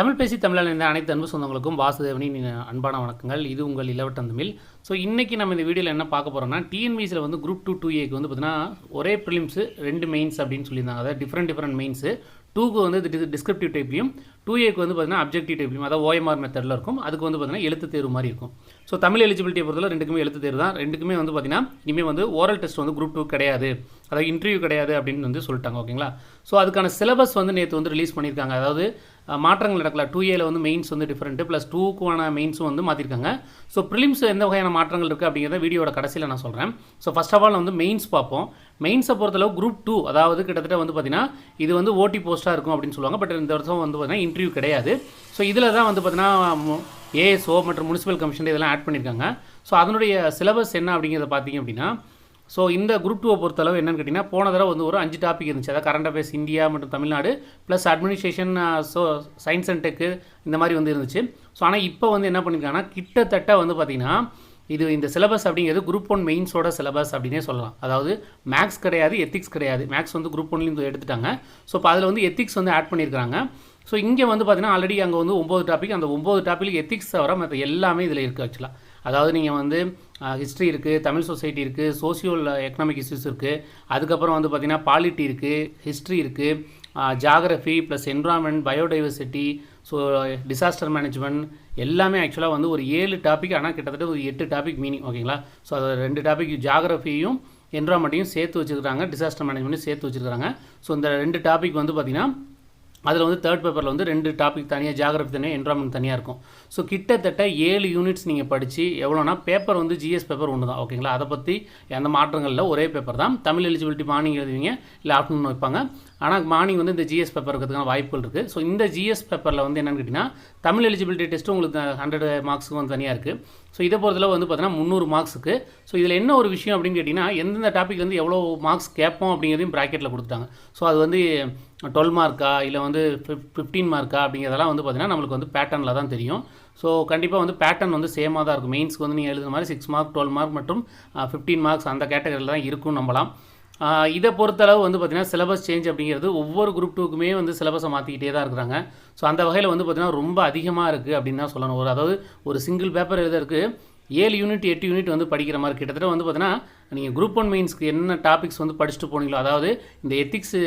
தமிழ் பேசி தமிழில் இந்த அனைத்து அன்பு சொந்தங்களுக்கும் வாசுதேவனின் அன்பான வணக்கங்கள். இது உங்கள் இளவட்டம் தமிழ். ஸோ இன்றைக்கி நம்ம இந்த வீடியோவில் என்ன பார்க்க போகிறோம்னா டிஎன்பிசியில் வந்து குரூப் டூ டூ ஏக்கு வந்து பார்த்தீங்கன்னா ஒரே ப்ரிலிம்ஸு ரெண்டு மெயின்ஸ் அப்படின்னு சொல்லியிருந்தாங்க. அதாவது டிஃப்ரெண்ட் டிஃப்ரெண்ட் மெயின்ஸு டூக்கு வந்து டிஸ்கிரிப்டிவ் டைப்லையும் டூ ஏக்கு வந்து பார்த்தீங்கன்னா அப்ஜெக்டிவ் டைப்லையும் அதாவது ஓஎம்ஆர் மெத்தடில் இருக்கும். அதுக்கு வந்து பார்த்தீங்கன்னா எழுத்து தேர்வு மாதிரி இருக்கும். ஸோ தமிழ் எலிஜிபிலிட்டியை பொறுத்தவரை ரெண்டுக்குமே எழுத்து தேர்வு தான். ரெண்டுக்குமே வந்து பார்த்தீங்கன்னா இனிமேல் வந்து ஓரல் டெஸ்ட் வந்து குரூப் டூ கிடையாது. அதாவது இன்டர்வியூ கிடையாது அப்படின்னு வந்து சொல்லிட்டாங்க ஓகேங்களா ஸோ அதுக்கான சிலபஸ் வந்து நேற்று வந்து ரிலீஸ் பண்ணியிருக்காங்க. அதாவது மாற்றங்கள் நடக்கல. டூ ஏல வந்து மெயின்ஸ் வந்து டிஃப்ரெண்ட்டு ப்ளஸ் டூக்குவான மெயின்ஸும் வந்து மாற்றிருக்காங்க ஸோ ப்ரிலிம்ஸ் எந்த வகையான மாற்றங்கள் இருக்குது அப்படிங்கிறத வீடியோட கடைசியில் நான் சொல்கிறேன் ஸோ ஃபஸ்ட் ஆஃப் ஆல் வந்து மெயின்ஸ் பார்ப்போம். மெயின்ஸை பொறுத்தளவு குரூப் டூ அதாவது கிட்டத்தட்ட வந்து பார்த்தீங்கன்னா இது வந்து ஓடி போஸ்ட்டாக இருக்கும் அப்படின்னு சொல்லுவாங்க. பட் இந்த வருஷம் வந்து பார்த்தீங்கன்னா இன்டர்வியூ கிடையாது. ஸோ இதில் தான் வந்து பார்த்தீங்கன்னா ஏஎஸ்ஓ மற்றும் முனிசிபல் கமிஷன் இதெல்லாம் ஆட் பண்ணியிருக்காங்க ஸோ அதனுடைய சிலபஸ் என்ன அப்படிங்கிறத பார்த்தீங்க அப்படின்னா ஸோ இந்த குரூப் டூவை பொறுத்தளவு என்னென்னு கேட்டிங்கன்னா போன தடவை வந்து ஒரு அஞ்சு டாபிக் இருந்துச்சு. அதாவது கரண்ட் அஃபேர்ஸ் இந்தியா மற்றும் Tamil Nadu plus administration so science and tech இந்த மாதிரி வந்து இருந்துச்சு. ஸோ ஆனால் இப்போ வந்து என்ன பண்ணியிருக்காங்கன்னா கிட்டத்தட்ட வந்து பார்த்திங்கன்னா இது இந்த சிலபஸ் அப்படிங்கிறது குரூப் ஒன் மெயின்ஸோட சிலபஸ் அப்படின்னே சொல்லலாம். அதாவது மேக்ஸ் கிடையாது எத்திக்ஸ் கிடையாது. மேக்ஸ் வந்து குரூப் ஒன்லேயும் எடுத்துட்டாங்க. ஸோ இப்போ அதில் வந்து எத்திக்ஸ் வந்து ஆட் பண்ணியிருக்காங்க ஸோ இங்கே வந்து பார்த்தீங்கன்னா ஆல்ரெடி அங்கே வந்து ஒம்பது டாபிக் அந்த ஒம்பது டாப்பிக் எத்திக்ஸ் தவிர மற்ற எல்லாமே இதில் இருக்குது ஆக்சுவலாக அதாவது நீங்கள் வந்து ஹிஸ்ட்ரி இருக்குது தமிழ் சொசைட்டி இருக்குது சோசியல் எக்கனாமிக் இஷ்யூஸ் இருக்குது அதுக்கப்புறம் வந்து பார்த்திங்கன்னா பாலிட்டி இருக்குது ஹிஸ்ட்ரி இருக்குது geography plus environment biodiversity so disaster management எல்லாமே ஆக்சுவலாக வந்து ஒரு ஏழு டாபிக் ஆனால் கிட்டத்தட்ட ஒரு எட்டு டாபிக் மீனிங் ஓகேங்களா ஸோ அது ரெண்டு டாபிக் ஜாகிரஃபியும் என்வரான்மெண்ட்டையும் சேர்த்து வச்சுருக்காங்க டிசாஸ்டர் மேனேஜ்மெண்ட்டையும் சேர்த்து வச்சுருக்காங்க ஸோ இந்த ரெண்டு டாபிக் வந்து பார்த்திங்கன்னா அதில் வந்து தேர்ட் பேப்பரில் வந்து ரெண்டு டாபிக் தனியாக ஜாகிரபி தனியாக என்வரான்மெண்ட் தனியாக இருக்கும். ஸோ கிட்டத்தட்ட ஏழு யூனிட்ஸ் நீங்கள் படித்து எவ்வளோனா பேப்பர் வந்து ஜிஎஸ் பேப்பர் ஒன்று தான் ஓகேங்களா அதை பற்றி எந்த மாற்றங்களில் ஒரே பேப்பர் தான். தமிழ் எலிஜிபிலிட்டி மார்னிங் எழுதுவீங்க இல்லை ஆஃப்டர்நூன் வைப்பாங்க. ஆனால் மார்னிங் வந்து இந்த ஜிஎஸ் பேப்பர் இருக்கிறதுக்கான வாய்ப்புகள் இருக்குது ஸோ இந்த ஜிஎஸ் பேப்பரில் வந்து என்னென்னு கேட்டிங்கன்னா தமிழ் எலிஜிபிலிட்டி டெஸ்ட்டு உங்களுக்கு ஹண்ட்ரட் மார்க்ஸுக்கு வந்து தனியாக இருக்குது ஸோ இதை பொறுத்தளவு வந்து பார்த்தீங்கன்னா முந்நூறு மார்க்ஸுக்கு ஸோ இதில் என்ன ஒரு விஷயம் அப்படின்னு கேட்டிங்கன்னா எந்தெந்த டாபிக் வந்து எவ்வளோ மார்க்ஸ் கேட்போம் அப்படிங்கிறதையும் ப்ராக்கெட்டில் கொடுத்துட்டாங்க. ஸோ அது வந்து டுவெல் மார்க்கா இல்லை வந்து ஃபிஃப்டீன் மார்க்கா அப்படிங்கிறதெல்லாம் வந்து பார்த்திங்கன்னா நம்மளுக்கு வந்து பேட்டர்னில் தான் தெரியும். ஸோ கண்டிப்பாக வந்து பேட்டர்ன் வந்து சேமாக தான் இருக்கும். மெயின்ஸ்க்கு வந்து நீங்கள் எழுதுன மாதிரி சிக்ஸ் மார்க் டுவெல் மார்க் மற்றும் ஃபிஃப்டீன் மார்க்ஸ் அந்த கேட்டகரியில் தான் இருக்கும் நம்பலாம். இதை பொறுத்தளவு வந்து பார்த்திங்கன்னா சிலபஸ் சேஞ்ச் அப்படிங்கிறது ஒவ்வொரு குரூப் டூக்குமே வந்து சிலபஸை மாற்றிக்கிட்டே தான் இருக்கிறாங்க. ஸோ அந்த வகையில் வந்து பார்த்திங்கன்னா ரொம்ப அதிகமாக இருக்குது அப்படின்னு தான் சொல்லணும். ஒரு அதாவது ஒரு சிங்கிள் பேப்பர் எழுதுறதுக்கு ஏழு யூனிட் எட்டு யூனிட் வந்து படிக்கிற மாதிரி கிட்டத்தட்ட வந்து பார்த்தீங்கன்னா நீங்கள் குரூப் ஒன் மெயின்ஸ்க்கு என்ன டாபிக்ஸ் வந்து படிச்சுட்டு போனீங்களோ அதாவது இந்த எத்திக்ஸு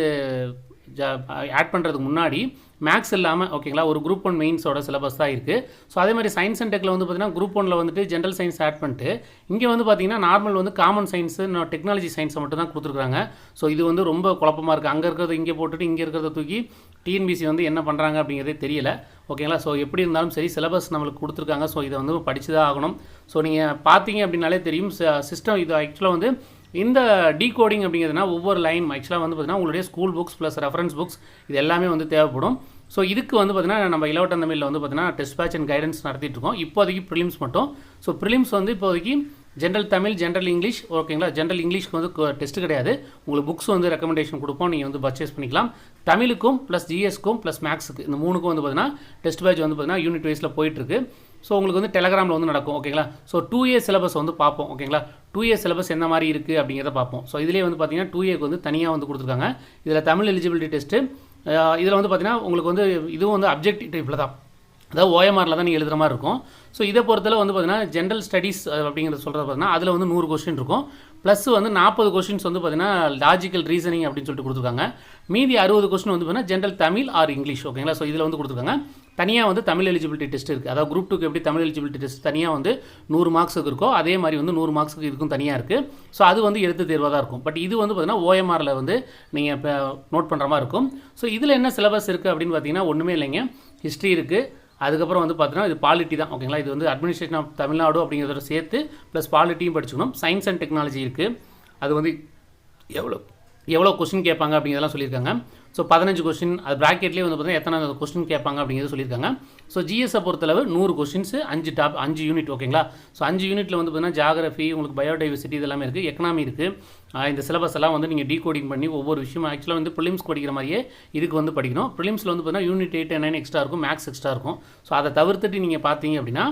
ஆட் பண்ணுறதுக்கு முன்னாடி மேக்ஸ் இல்லாமல் ஓகேங்களா ஒரு குரூப் ஒன் மெயின்ஸோட சிலபஸ் தான் இருக்குது ஸோ அதே மாதிரி சயின்ஸ் அண்ட் டெக்கில் வந்து பார்த்தீங்கன்னா குரூப் ஒனில் வந்துட்டு ஜென்ரல் சயின்ஸ் ஆட் பண்ணிட்டு இங்கே வந்து பார்த்தீங்கன்னா நார்மல் வந்து காமன் சயின்ஸு டெக்னாலஜி சயின்ஸை மட்டும் தான் கொடுத்துருக்காங்க. ஸோ இது வந்து ரொம்ப குழப்பமாக இருக்குது அங்கே இருக்கிறத இங்கே போட்டுட்டு இங்கே இருக்கிறத தூக்கி டிஎன்பிசி வந்து என்ன பண்ணுறாங்க அப்படிங்கிறதே தெரியல. ஓகேங்களா ஸோ எப்படி இருந்தாலும் சரி சிலபஸ் நம்மளுக்கு கொடுத்துருக்காங்க. ஸோ இதை வந்து படிச்சு தான் ஆகணும். ஸோ நீங்கள் பார்த்தீங்க அப்படின்னாலே தெரியும். சிஸ்டம் இது ஆக்சுவலாக வந்து இந்த டீகோடிங் அப்படிங்கிறதுனா ஒவ்வொரு லைன் ஆக்சுவலாக வந்து பார்த்தீங்கன்னா உங்களுடைய school books plus reference books இது எல்லாமே வந்து தேவைப்படும். ஸோ இதுக்கு வந்து பார்த்தீங்கன்னா நம்ம இலவட்டம் தமிழில் வந்து பார்த்தீங்கன்னா டெஸ்ட் பேட்ச் அண்ட் கைடன்ஸ் நடத்திட்டு இருக்கோம். இப்போதைக்கு ப்ரிலிம்ஸ் மட்டும். ஸோ ப்ரிலிம்ஸ் வந்து இப்போதைக்கு ஜென்ரல் தமிழ் ஜென்ரல் இங்கிலீஷ் ஓகேங்களா ஜென்ரல் இங்கிலீஷ்க்கு வந்து டெஸ்ட் கிடையாது. உங்களுக்கு புக்ஸ் வந்து ரெக்கமெண்டேஷன் கொடுப்போம் நீங்கள் வந்து பர்ச்சேஸ் பண்ணிக்கலாம். தமிழுக்கும் ப்ளஸ் ஜிஎஸ்க்கும் ப்ளஸ் மேக்ஸுக்கு இந்த மூணுக்கும் வந்து பார்த்தீங்கன்னா டெஸ்ட் பேட்ச் வந்து பார்த்தீங்கன்னா யூனிட் வைஸில் போயிட்டுருக்கு ஸோ உங்களுக்கு வந்து டெலகிராமில் வந்து நடக்கும் ஓகேங்களா ஸோ டூ ஏ சிலபஸ் வந்து பார்ப்போம் ஓகேங்களா டூ ஏ சிலபஸ் என்ன மாதிரி இருக்குது அப்படிங்கிறத பார்ப்போம். ஸோ இதிலே வந்து பார்த்தீங்கன்னா டூ ஏக்கு வந்து தனியாக வந்து கொடுத்துருக்காங்க. இதில் தமிழ் எலிஜிபிலிட்டி டெஸ்ட்டு இதில் வந்து பார்த்தீங்கன்னா உங்களுக்கு வந்து இதுவும் வந்து அப்ஜெக்டிவ் டைப்பில் தான். அதாவது ஓஎம்ஆரில் தான் நீங்கள் எழுதுகிற மாதிரி இருக்கும். ஸோ இதை பொறுத்தளவு வந்து பார்த்தீங்கன்னா ஜென்ரல் ஸ்டடீஸ் அப்படிங்கிறத சொல்கிறது பார்த்தீங்கன்னா அதில் வந்து நூறு கொஸ்டின் இருக்கும். ப்ளஸ் வந்து நாற்பது கொஸ்டின்ஸ் வந்து பார்த்தீங்கன்னா லாஜிக்கல் ரீசனிங் அப்படின்னு சொல்லிட்டு கொடுத்துருக்காங்க. மீதி அறுபது கொஸ்டின் வந்து பார்த்தீங்கன்னா ஜென்ரல் தமிழ் ஆர் இங்கிலீஷ் ஓகேங்களா ஸோ இதில் வந்து கொடுத்துருக்காங்க. தனியாக வந்து தமிழ் எலிஜிபிலிட்டி டெஸ்ட் இருக்குது அதாவது குரூப் டூக்கு எப்படி தமிழ் எலிஜிபிலிட்டி டெஸ்ட் தனியாக வந்து நூறு மார்க்ஸுக்கு இருக்கோ அதே மாதிரி வந்து நூறு மார்க்ஸுக்கு இருக்கும் தனியாக இருக்குது ஸோ அது வந்து எழுத்து தேர்வாக தான் இருக்கும். பட் இது வந்து பார்த்தீங்கன்னா ஓஎம்ஆரில் வந்து நீங்கள் இப்போ நோட் பண்ணுற மாதிரி இருக்கும். ஸோ இதில் என்ன சிலபஸ் இருக்குது அப்படின்னு பார்த்தீங்கன்னா ஒன்றுமே இல்லைங்க. ஹிஸ்ட்ரி இருக்குது அதுக்கப்புறம் வந்து பார்த்தீங்கன்னா இது பாலிட்டி தான் ஓகேங்களா இது வந்து அட்மினிஸ்ட்ரேஷன் ஆஃப் தமிழ்நாடு அப்படிங்கிறத சேர்த்து ப்ளஸ் பாலிட்டியும் படிச்சுக்கணும். சயின்ஸ் அண்ட் டெக்னாலஜி இருக்குது அது வந்து எவ்வளோ எவ்வளோ கொஸ்டின் கேட்பாங்க அப்படிங்கிறதெல்லாம் சொல்லியிருக்காங்க. ஸோ பதினஞ்சு கொஸ்டின் அது ப்ராக்கெட்லேயே வந்து பார்த்தீங்கன்னா எத்தனை கொஸ்டின் கேட்பாங்க அப்படிங்கிறது சொல்லியிருக்காங்க. ஸோ ஜிஎஸ்ஸை பொறுத்தளவு நூறு கொஸ்டின்ஸ் அஞ்சு டாப் அஞ்சு யூனிட் ஓகேங்களா ஸோ அஞ்சு யூனிட்டில் வந்து பார்த்தீங்கன்னா ஜாகிரஃபி உங்களுக்கு பயோடைவர்சிட்டி இதெல்லாமே இருக்குது எக்கனாமி இருக்குது இந்த சிலபஸ் எல்லாம் வந்து நீங்கள் டீகோடிங் பண்ணி ஒவ்வொரு விஷயம் ஆக்சுவலாக வந்து ப்ரிலிம்ஸ் படிக்கிற மாதிரியே இதுக்கு வந்து படிக்கணும். ப்ரிலிம்ஸில் வந்து பார்த்தீங்கன்னா யூனிட் எயிட் நைன் எக்ஸ்ட்ரா இருக்கும் மேக்ஸ் எக்ஸ்ட்ரா இருக்கும். ஸோ அதை தவிர்த்துட்டு நீங்கள் பார்த்தீங்க அப்படின்னா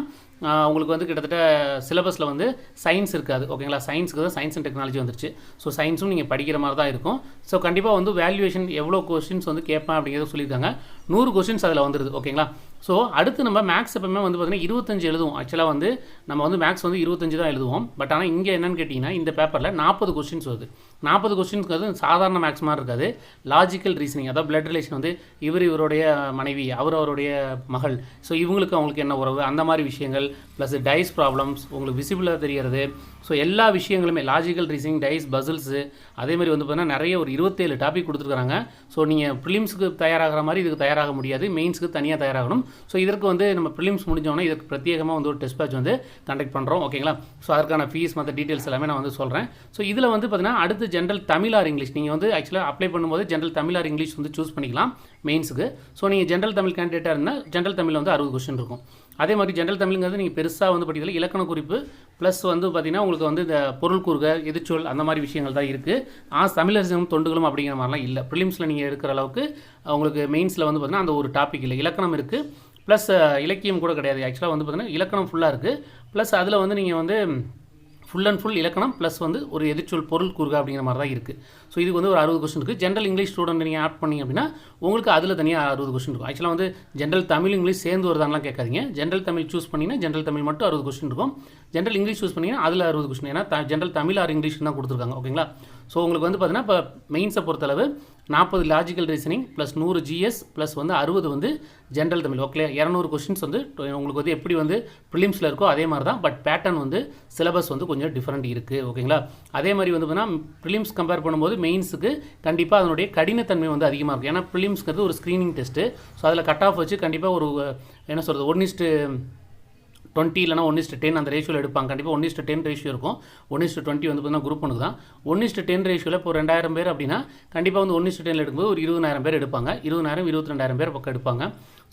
உங்களுக்கு வந்து கிட்டத்தட்ட சிலபஸில் வந்து சயின்ஸ் இருக்காது ஓகேங்களா சயின்ஸுக்கு தான் சயின்ஸ் அண்ட் டெக்னாலஜி வந்துருச்சு. ஸோ சயின்ஸும் நீங்கள் படிக்கிற மாதிரி தான் இருக்கும். ஸோ கண்டிப்பாக வந்து வேல்யூவேஷன் எவ்வளோ கொஸ்டின்ஸ் வந்து கேட்பேன் அப்படிங்கிறத சொல்லியிருக்காங்க. நூறு கொஸ்டின்ஸ் அதில் வந்துருது ஓகேங்களா? ஸோ அடுத்து நம்ம மேக்ஸ் எப்பவுமே வந்து பார்த்திங்கன்னா இருபத்தஞ்சு எழுதுவோம். ஆக்சுவலாக வந்து நம்ம வந்து மேக்ஸ் வந்து இருபத்தஞ்சு தான் எழுதுவோம். பட் ஆனால் இங்கே என்னன்னு கேட்டிங்கன்னா இந்த பேப்பரில் நாற்பது கொஸ்டின்ஸ் வருது. நாற்பது கொஸ்டின்ஸ்க்கு சாதாரண மேக்ஸ் மாதிரி இருக்காது. லாஜிக்கல் ரீசனிங் அதாவது பிளட் ரிலேஷன் வந்து இவர் இவருடைய மனைவி அவர் அவருடைய மகள். ஸோ இவங்களுக்கு அவங்களுக்கு என்ன உறவு? அந்த மாதிரி விஷயங்கள் ப்ளஸ் டைஸ் ப்ராப்ளம்ஸ் உங்களுக்கு விசிபிளாக தெரிகிறது ஸோ எல்லா விஷயங்களுமே லாஜிக்கல் ரீசனிங் டைஸ் பசில்ஸு அதே மாதிரி வந்து பார்த்தீங்கன்னா நிறைய ஒரு இருபத்தேழு டாபிக் கொடுத்துருக்காங்க ஸோ நீங்கள் ப்ரிலிம்ஸுக்கு தயாராகிற மாதிரி இதுக்கு தயாராக முடியாது. மெயின்ஸுக்கு தனியாக தயாராகணும். ஸோ இதற்கு வந்து நம்ம ப்ரிலிம்ஸ் முடிஞ்சோன்னா இதுக்கு பிரத்யேகமாக வந்து ஒரு டெஸ்ட் பேட்ச் வந்து கண்டக்ட் பண்ணுறோம் ஓகேங்களா ஸோ அதற்கான ஃபீஸ் மற்ற டீட்டெயில்ஸ் எல்லாமே நான் வந்து சொல்கிறேன் ஸோ இதில் வந்து பார்த்தீங்கன்னா அடுத்து ஜென்ரல் தமிழ் ஆர் இங்கிலீஷ் நீங்கள் வந்து ஆக்சுவலாக அப்ளை பண்ணும்போது ஜென்ரல் தமிழ் ஆர் இங்கிலீஷ் வந்து சூஸ் பண்ணிக்கலாம் மெயின்ஸுக்கு ஸோ நீங்கள் ஜென்ரல் தமிழ் கேண்டிடேட்டாக இருந்தால் ஜென்ரல் தமிழில் வந்து அறுபது கொஸ்டின் இருக்கும். அதே மாதிரி ஜென்ரல் தமிழுங்கிறது நீங்கள் பெருசாக வந்து படிக்கிறதுல இலக்கண குறிப்பு ப்ளஸ் வந்து பார்த்திங்கன்னா உங்களுக்கு வந்து இந்த பொருள் கூறுக எதிர்ச்சொல் அந்த மாதிரி விஷயங்கள் தான் இருக்குது ஆ தமிழரசனும் தொண்டுகளும் அப்படிங்கிற மாதிரிலாம் இல்லை. ப்ரிலிம்ஸில் நீங்கள் எடுக்கிற அளவுக்கு உங்களுக்கு மெயின்ஸில் வந்து பார்த்தீங்கன்னா அந்த ஒரு டாபிக் இல்லை. இலக்கணம் இருக்குது ப்ளஸ் இலக்கியம் கூட கிடையாது. ஆக்சுவலாக வந்து பார்த்தீங்கன்னா இலக்கணம் ஃபுல்லாக இருக்குது ப்ளஸ் அதில் வந்து நீங்கள் வந்து ஃபுல் அண்ட் ஃபுல் இலக்கணம் ப்ளஸ் வந்து ஒரு எதிர்ச்சொல் பொருள் கூறுக அப்படிங்கிற மாதிரி தான் இருக்குது ஸோ இதுக்கு வந்து ஒரு அறுபது கொஸ்டின் இருக்குது ஜென்ரல் இங்கிலீஷ் ஸ்டூடெண்ட் நீங்கள் ஆட் பண்ணி அப்படின்னா உங்களுக்கு அதில் தனியாக அறுபது கொஸ்டின் இருக்கும். ஆக்சுவலாக வந்து ஜென்ரல் தமிழ் இங்கிலீஷ் சேர்ந்து வருதான்லாம் கேட்காதீங்க. ஜென்ரல் தமிழ் சூஸ் பண்ணிங்கன்னா ஜென்ரல் தமிழ் மட்டும் அறுபது கொஸ்டின் இருக்கும். ஜென்ரல் இங்கிலீஷ் சூஸ் பண்ணிங்கன்னா அதில் அறுபது கொஸ்டின் ஏன்னா ஜென்ரல் தமிழ் ஆர் இங்கிலீஷ் தான் கொடுத்துருக்காங்க. ஓகேங்களா ஸோ உங்களுக்கு வந்து பார்த்தீங்கன்னா இப்போ மெயின்ஸை பொறுத்தளவு நாற்பது லாஜிக்கல் ரீசனிங் ப்ளஸ் நூறு ஜிஎஸ் ப்ளஸ் வந்து அறுபது வந்து ஜென்ரல் தமிழ். ஓகே இரநூறு கொஸ்டின்ஸ் வந்து உங்களுக்கு வந்து எப்படி வந்து ப்ரிலிம்ஸில் இருக்கோ அதே மாதிரி தான் பட் பேட்டர்ன் வந்து சிலபஸ் வந்து கொஞ்சம் டிஃப்ரெண்ட் இருக்குது ஓகேங்களா அதே மாதிரி வந்து பார்த்தீங்கன்னா ப்ரிலிம்ஸ் கம்பேர் பண்ணும்போது மெயின்ஸுக்கு கண்டிப்பாக அதனுடைய கடினத்தன்மை வந்து அதிகமாக இருக்கும் ஏன்னா ப்ரிலிம்ஸ்ங்கிறது ஒரு ஸ்க்ரீனிங் டெஸ்ட்டு ஸோ அதில் கட் ஆஃப் வச்சு கண்டிப்பாக ஒரு என்ன சொல்கிறது ஒன் இஸ்ட்டு டுவெண்ட்டி இல்லைனா ஒன் டென் அந்த ரேஷியோவில் எடுப்பாங்க. கண்டிப்பாக ஒன் இஸ்ட் டென் ரேஷியோ இருக்கும். ஒன் இஸ்ட் டுவெண்ட்டி வந்து பார்த்தீங்கன்னா குரூப் ஒன்று தான். ஒன் இஸ்ட் டென் ரேஷியோவில் இப்போ ரெண்டாயிரம் பேர் அப்படின்னா கண்டிப்பாக வந்து ஒன் இஸ்ட் டென்னில் எடுக்கும்போது ஒரு இருபதாயிரம் பேர் எடுப்பாங்க. இருபதாயிரம் இருபத்தி ரெண்டாயிரம் பேர் பக்கம் எடுப்பாங்க.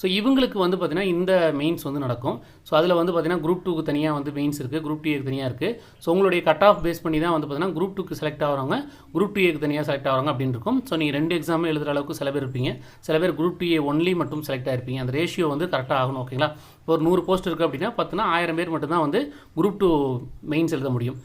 ஸோ இவங்களுக்கு வந்து பார்த்திங்கன்னா இந்த மெயின்ஸ் வந்து நடக்கும். ஸோ அதில் வந்து பார்த்தீங்கன்னா குரூப் டூக்கு தனியாக வந்து மெயின்ஸ் இருக்குது குரூப் டூ தனியாக இருக்குது ஸோ உங்களுடைய கட் ஆஃப் பேஸ் பண்ணி தான் வந்து பார்த்தீங்கன்னா குரூப் டூக்கு செலக்ட் ஆகிறவங்க குரூப் டூ ஏக்கு தனியாக செலக்ட் ஆகிறவங்க அப்படின்னு இருக்கும். ஸோ நீங்கள் ரெண்டு எக்ஸாம் எழுதுகிற அளவுக்கு சில பேர் இருப்பீங்க. சில பேர் குரூப் டூ ஏ ஒன்லி மட்டும் செலக்ட் ஆகிருப்பீங்க அந்த ரேஷியோ வந்து கரெக்டாக ஆகணும் ஓகேங்களா இப்போ ஒரு நூறு போஸ்ட் இருக்குது அப்படின்னா பார்த்தினா ஆயிரம் பேர் மட்டும்தான் வந்து குரூப் டூ மெயின்ஸ் எழுத முடியும்.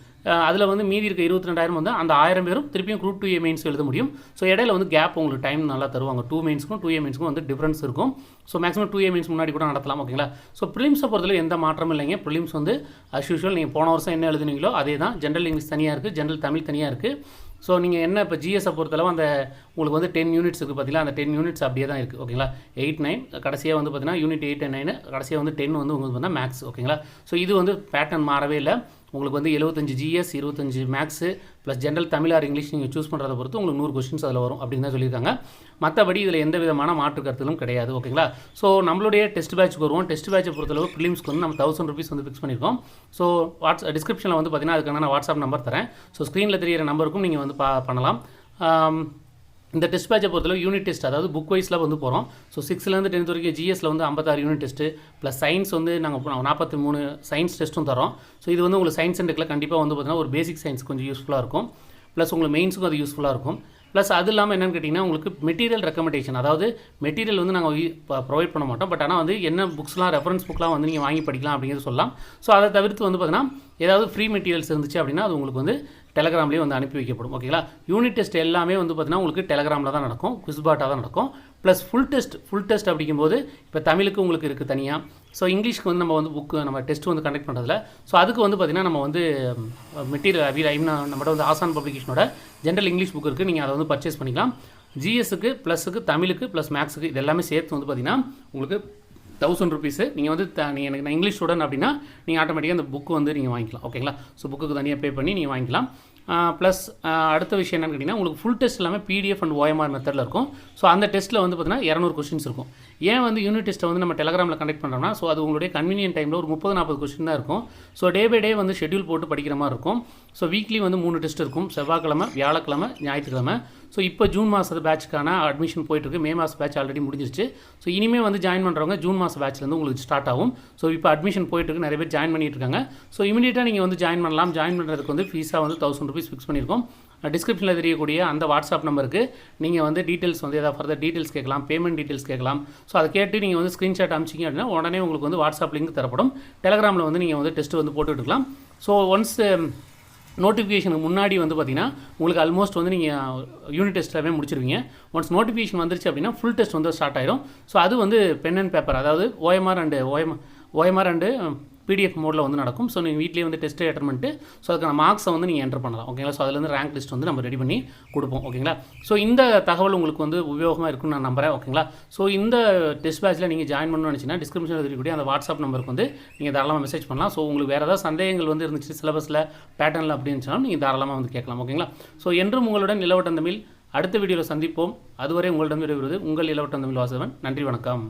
அதில் வந்து மீதி இருக்க இருபத்தி ரெண்டாயிரம் வந்து அந்த ஆயிரம் பேரும் திருப்பியும் குரூப் டூ ஏ மெயின்ஸ் எழுத முடியும். ஸோ இடையில வந்து கேப் உங்களுக்கு டைம் நல்லா தருவாங்க. டூ மெயின்ஸ்க்கும் டூ ஏ மெயின்ஸ்க்கும் வந்து டிஃப்ரென்ஸ் இருக்கும். So maximum two A mains முன்னாடி கூட நடத்தலாம் ஓகேங்களா ஸோ ப்ரிலிம்ஸை பொறுத்தவரை எந்த மாற்றமும் இல்லைங்க. ப்ரிலிம்ஸ் வந்து அஸ் யூஷுவல் நீங்கள் போன வருஷம் என்ன எழுதுனீங்களோ அதே தான் ஜென்ரல் இங்கிலீஷ் தனியாக இருக்குது ஜென்ரல் தமிழ் தனியாக இருக்குது ஸோ நீங்கள் என்ன இப்போ ஜிஎஸை பொறுத்தளவு அந்த உங்களுக்கு வந்து டென் யூனிட்ஸ் இருக்குது பார்த்தீங்களா அந்த டென் யூனிட்ஸ் அப்படியே தான் இருக்குது ஓகேங்களா எயிட் நைன் கடைசியாக வந்து பார்த்தீங்கன்னா யூனிட் எயிட் அண்ட் நைன் கடைசியாக வந்து டென் வந்து உங்களுக்கு வந்து மேக்ஸ் ஓகேங்களா ஸோ இது வந்து பேட்டர்ன் மாறவே இல்லை. உங்களுக்கு வந்து எழுபத்தஞ்சு ஜிஎஸ் இருபத்தஞ்சு maths plus general Tamil or English நீங்கள் சூஸ் பண்ணுறதை பொறுத்து உங்களுக்கு நூறு கொஸ்டின்ஸ் அதில் வரும் அப்படின்னு தான் சொல்லியிருக்காங்க. மற்றபடி இதில் எந்த விதமான மாற்று கருத்துகளும் கிடையாது ஓகேங்களா ஸோ நம்மளுடைய டெஸ்ட் பேட்ச்க்கு வருவோம். டெஸ்ட் பேட்சை பொறுத்தளவு ப்ரிலிம்ஸ்க்கு வந்து நம்ம தௌசண்ட் ருபீஸ் வந்து ஃபிக்ஸ் பண்ணியிருக்கோம் ஸோ வாட்ஸ் டிஸ்கிரிப்ஷனில் வந்து பார்த்தீங்கன்னா அதுக்கான நான் வாட்ஸ்அப் நம்பர் தரேன். ஸோ ஸ்க்ரீனில் தெரியிற நம்பருக்கும் நீங்கள் வந்து பா பண்ணலாம். இந்த டெஸ்ட் பேட்சை பொறுத்தளவு யூனிட் டெஸ்ட் அதாவது புக் வைஸில் வந்து போகிறோம் ஸோ சிக்ஸ்லேருந்து டென்த் வரைக்கும் ஜிஎஸ்ல வந்து ஐம்பத்தாறு யூனிட் டெஸ்ட்டு ப்ளஸ் சயின்ஸ் வந்து நாங்கள் நாற்பத்தி மூணு சயின்ஸ் டெஸ்ட்டும் தரோம் ஸோ இது வந்து உங்களுக்கு சயின்ஸ் சென்டரில் கண்டிப்பாக வந்து பார்த்தீங்கன்னா ஒரு பேசிக் சயின்ஸ் கொஞ்சம் யூஸ்ஃபுல்லாக இருக்கும். ப்ளஸ் உங்களுக்கு மெயின்ஸுக்கும் அது யூஸ்ஃபுல்லாக இருக்கும். ப்ளஸ் அது இல்லாமல் என்னென்னு கேட்டிங்கன்னா உங்களுக்கு மெட்டீரியல் ரெக்கமெண்டேஷன் அதாவது மெட்டீரியல் வந்து நாங்கள் ப்ரொவைட் பண்ண மாட்டோம். பட் ஆனால் வந்து என்ன புக்ஸ்லாம் ரெஃபரன்ஸ் புக்லாம் வந்து நீங்கள் வாங்கி படிக்கலாம் அப்படிங்கிறது சொல்லலாம். ஸோ அதை தவிர்த்து வந்து பார்த்தீங்கன்னா ஏதாவது ஃப்ரீ மெட்டீரியல்ஸ் இருந்துச்சு அப்படின்னா அது உங்களுக்கு வந்து டெலகிராம்லேயே வந்து அனுப்பி வைக்கப்படும். ஓகேங்களா யூனிட் டெஸ்ட் எல்லாமே வந்து பார்த்தீங்கன்னா உங்களுக்கு டெலகிராமில் தான் நடக்கும். குஸ்பாட்டாக தான் நடக்கும். Plus full test full test அப்படிங்கும்போது இப்போ தமிழுக்கு உங்களுக்கு இருக்குது தனியாக ஸோ இங்கிலீஷ்க்கு வந்து நம்ம வந்து புக்கு நம்ம டெஸ்ட் வந்து கண்டக்ட் பண்ணுறதுல ஸோ அதுக்கு வந்து பார்த்திங்கன்னா நம்ம வந்து மெட்டீரியல் ஐ நம்மளோட நம்மகிட்ட வந்து ஆசான் பப்ளிகேஷனோட ஜென்ரல் இங்கிலீஷ் புக் இருக்குது நீங்கள் அதை வந்து பர்ச்சேஸ் பண்ணிக்கலாம். ஜிஎஸ்க்கு ப்ளஸுக்கு தமிழுக்கு ப்ளஸ் மேக்ஸுக்கு இது எல்லாமே சேர்த்து வந்து பார்த்திங்கன்னா உங்களுக்கு தௌசண்ட் ருபீஸு நீங்கள் வந்து த நீங்கள் எனக்கு நான் இங்கிலீஷ் ஸ்டூடெண்ட் அப்படின்னா நீங்கள் ஆட்டோமேட்டிக்காக அந்த புக்கு வந்து நீங்கள் வாங்கிக்கலாம். ஓகேங்களா ஸோ புக்குக்கு தனியாக பே பண்ணி நீங்கள் வாங்கிக்கலாம். ப்ளஸ் அடுத்த விஷயம் என்னென்னு கேட்டிங்கன்னா உங்களுக்கு ஃபுல் டெஸ்ட் எல்லாமே பிடிஎஃப் அண்ட் ஓஎம்ஆர் மெத்தடில் இருக்கும். ஸோ அந்த டெஸ்ட்டில் வந்து பார்த்தீங்கன்னா இரநூறு கொஸ்டின்ஸ் இருக்கும். ஏன் வந்து யூனிட் டெஸ்ட்டை வந்து நம்ம டெலகிராமில் கண்டக்ட் பண்ணுறோம்னா ஸோ அது உங்களுடைய கன்வீனியன் டைமில் ஒரு முப்பது நாற்பது கொஸ்டின் தான் இருக்கும். ஸோ டே பை டே வந்து ஷெட்யூல் போட்டு படிக்கிற மாதிரி இருக்கும். ஸோ வீக்லி வந்து மூணு டெஸ்ட் இருக்கும். செவ்வாய்க்கிழமை வியாழக்கிழமை ஞாயிற்றுக்கிழமை. ஸோ இப்போ ஜூன் மாதத்து பேட்ச்க்கான அட்மிஷன் போயிட்டுருக்கு. மே மாதம் பேட்ச் ஆல்ரெடி முடிஞ்சிருச்சு. ஸோ இனிமேல் வந்து ஜாயின் பண்ணுறவங்க ஜூன் மாதம் பேட்ச்லேருந்து உங்களுக்கு ஸ்டார்ட் ஆகும். ஸோ இப்போ அட்மிஷன் போயிட்டுருக்கு. நிறைய பேர் ஜாயின் பண்ணிட்டு இருக்காங்க. ஸோ இமீடியட்டாக நீங்கள் வந்து ஜாயின் பண்ணலாம். ஜாயின் பண்ணுறதுக்கு வந்து ஃபீஸாக வந்து தௌசண்ட் ருபீஸ் ஃபிக்ஸ் பண்ணியிருக்கோம் டிஸ்கிரிப்ஷனில் தெரியக்கூடிய அந்த வாட்ஸ்அப் நம்பருக்கு நீங்கள் வந்து டீட்டெயில்ஸ் வந்து ஏதாவது ஃபர்தர் டீட்டெயில்ஸ் கேட்கலாம். பேமெண்ட் டீட்டெயில்ஸ் கேட்கலாம். ஸோ அதை கேட்டு நீங்கள் வந்து ஸ்க்ரீன்ஷாட் அமிச்சிங்க அப்படின்னா உடனே உங்களுக்கு வந்து வாட்ஸ்அப் லிங்க் தரப்படும். டெலகிராமில் வந்து நீங்கள் வந்து டெஸ்ட் வந்து போட்டுக்கலாம் ஸோ ஒன்ஸ் நோட்டிஃபிகேஷனுக்கு முன்னாடி வந்து பார்த்தீங்கன்னா உங்களுக்கு ஆல்மோஸ்ட் வந்து நீங்கள் யூனிட் டெஸ்ட் எல்லாமே முடிச்சிருவீங்க. ஒன்ஸ் நோட்டிஃபிகேஷன் வந்துருச்சு அப்படின்னா ஃபுல் டெஸ்ட் வந்து ஸ்டார்ட் ஆயிரும். ஸோ அது வந்து பென் அண்ட் பேப்பர் அதாவது OMR and OM OMR and PDF மோடில் வந்து நடக்கும். ஸோ நீங்கள் வீட்லேயே வந்து டெஸ்ட்டு அட்டன் பண்ணிட்டு ஸோ அதுக்கான மார்க்ஸை வந்து நீங்கள் என்டர் பண்ணலாம். ஓகேங்களா ஸோ அதுலேருந்து ரேங்க் லிஸ்ட் வந்து நம்ம ரெடி பண்ணி கொடுப்போம். ஓகேங்களா ஸோ இந்த தகவல் உங்களுக்கு வந்து உபயோகமாக இருக்கும்னு நான் நம்புறேன். ஓகேங்களா ஸோ இந்த டெஸ்ட் பேட்சில் நீங்கள் ஜாயின் பண்ணணும்னு நினச்சிங்கன்னா டிஸ்கிரிப்ஷனில் இருக்கக்கூடிய அந்த வாட்ஸ்அப் நம்பருக்கு வந்து நீங்கள் தாராளமாக மெசேஜ் பண்ணலாம். ஸோ உங்களுக்கு வேறு ஏதாவது சந்தேகங்கள் வந்து இருந்துச்சு சிலபஸில் பேட்டர்னில் அப்படின்னு சொன்னால் நீங்கள் தாராளமாக வந்து கேட்கலாம். ஓகேங்களா ஸோ என்றும் உங்களுடன் நிலவட்டம் தமிழ் அடுத்த வீடியோவில் சந்திப்போம். அதுவரை உங்களிடம் விடைபெறுவது உங்கள் இலவட்டம் தமிழ் வாசவன் நன்றி வணக்கம்.